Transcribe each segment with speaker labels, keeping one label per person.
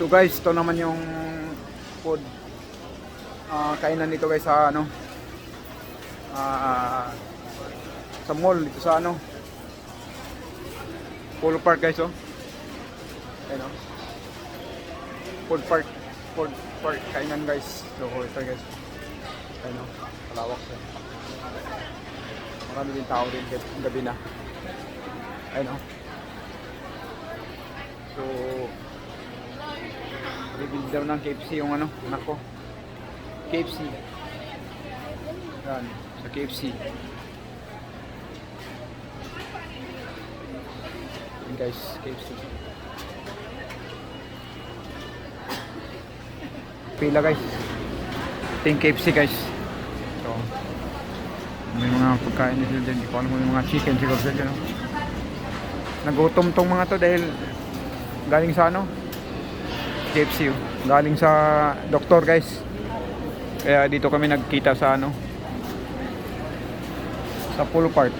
Speaker 1: So guys, ito naman yung food ah, kainan dito guys sa ano ah, sa mall dito sa ano Polo Park guys oh. Ayun oh. Food park, food park kainan guys. So ito guys. Ayun oh, malawak siya. Marami din tao din gabi na. Ayun oh. So Bibili daw ng KFC yung ano, anak ko. KFC. Yan, sa KFC. Yan guys, KFC. Pila guys. Ito yung KFC guys. So, may mga pagkain nila dyan. Hindi ko alam kung may mga chicken siguro dyan. No? Nagutom tong mga to dahil galing sa ano, Oh. galing sa doktor guys. Kaya dito kami nagkita sa ano sa Polo Park.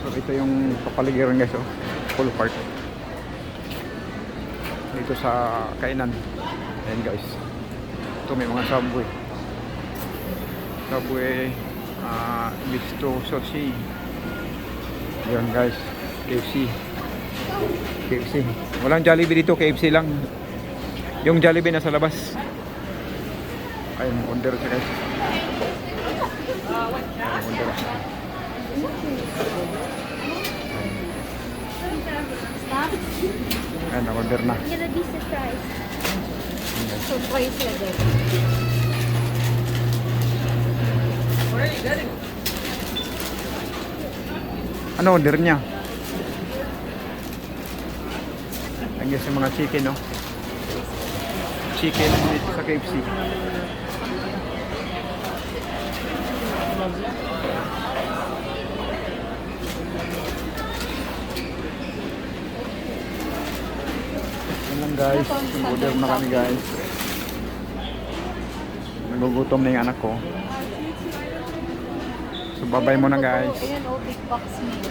Speaker 1: So ito yung kapaligiran guys oh. Polo Park. Dito sa kainan. Ayan guys. Ito may mga subway. Subway ah bistro sushi yan guys. KFC KFC walang Jollibee dito KFC lang yung Jollibee nasa labas. Ayun, order siya guys. Ayun, order. Ayun, order na.
Speaker 2: You're gonna be surprised.
Speaker 1: Ayun, guys.
Speaker 2: Surprise agad.
Speaker 1: Ano order niya? Lagyan sa mga chicken, no? Chicken dito sa KFC. Yan guys. Order na kami guys. Nagugutom na yung anak ko. So babay mo na guys.
Speaker 2: Ayan, oh, big box meal.